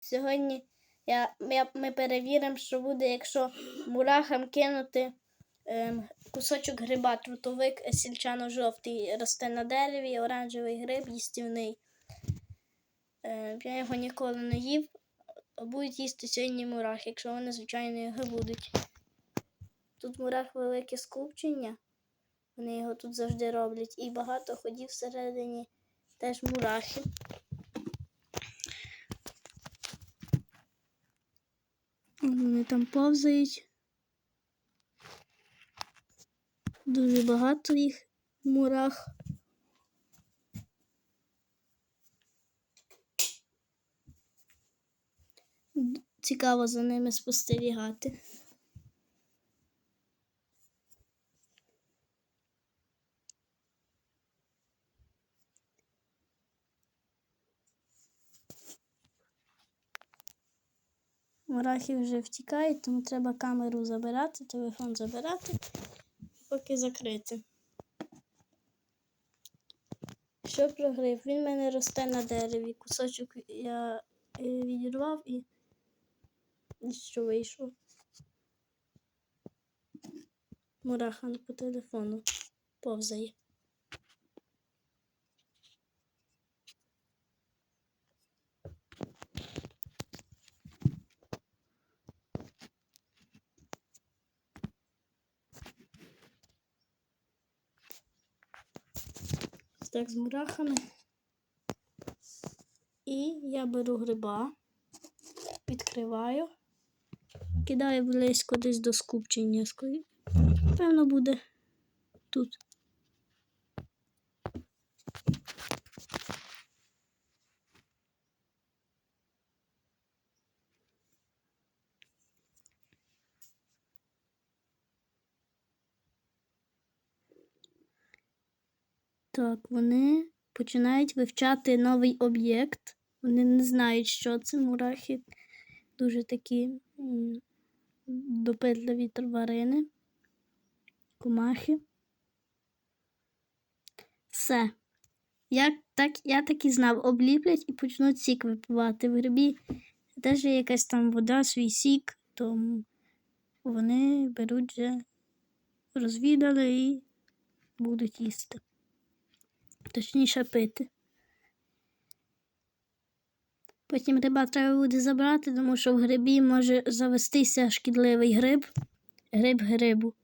Сьогодні я, я, ми перевіримо, що буде, якщо мурахам кинути ем, кусочок гриба, трутовик сільчано-жовтий росте на дереві, оранжевий гриб їстівний. Е, я його ніколи не їв. Будуть їсти сьогодні мурах, якщо вони, звичайно, його будуть. Тут мурах велике скупчення. Вони його тут завжди роблять. І багато ходів всередині теж мурахи. Вони там повзають. Дуже багато їх мурах. Цікаво за ними спостерігати. Мурахи вже втікають, тому треба камеру забирати, телефон забирати, поки закрити. Що про гриб? Він в мене росте на дереві. Кусочок я е, відірвав і, що вийшло. Мурахан по телефону повзає. Так з мурахами. І я беру гриба, відкриваю, кидаю близько десь до скупчення. Певно, буде тут. Так, вони починають вивчати новий об'єкт. Вони не знають, що це мурахи. Дуже такі допитливі тварини, комахи. Все. Я так, я так і знав, обліплять і почнуть сік випивати. В грибі теж є якась там вода, свій сік, то вони беруть вже, розвідали і будуть їсти. Точніше пити. Потім гриба треба буде забрати, тому що в грибі може завестися шкідливий гриб, гриб грибу.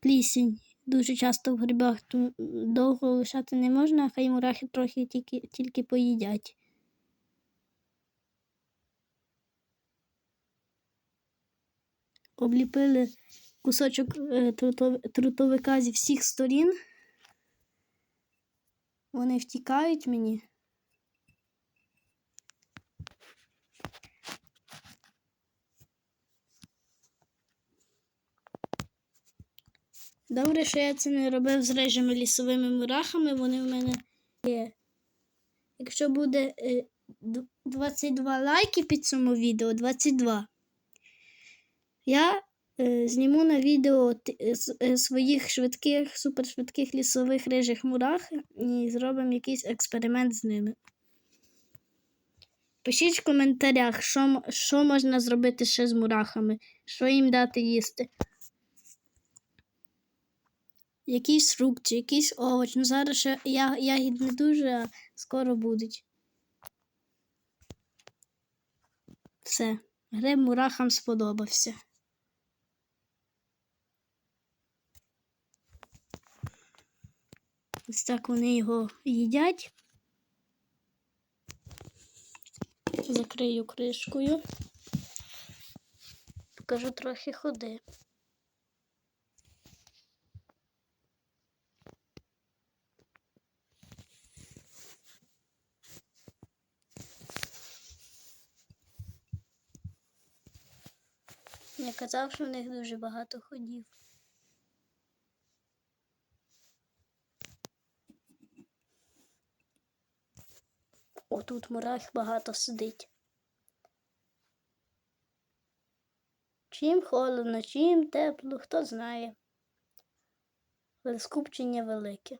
Плісінь. Дуже часто в грибах довго лишати не можна, хай мурахи трохи тільки, тільки поїдять. Обліпили кусочок е, трутовика зі всіх сторін. Вони втікають мені. Добре, що я це не робив з рижими лісовими мурахами, вони в мене є. Якщо буде е, 22 лайки під цьому відео, 22, я е, зніму на відео е, е, своїх швидких, супершвидких лісових рижих мурах і зробимо якийсь експеримент з ними. Пишіть в коментарях, що, що можна зробити ще з мурахами, що їм дати їсти. Якийсь фрукт чи якийсь овоч. Ну зараз ще я, ягід не дуже, а скоро будуть. Все. Гриб мурахам сподобався. Ось так вони його їдять. Закрию кришкою. Покажу трохи ходи. Я казав, що в них дуже багато ходів. Отут мурах багато сидить. Чим холодно, чим тепло, хто знає. Але скупчення велике.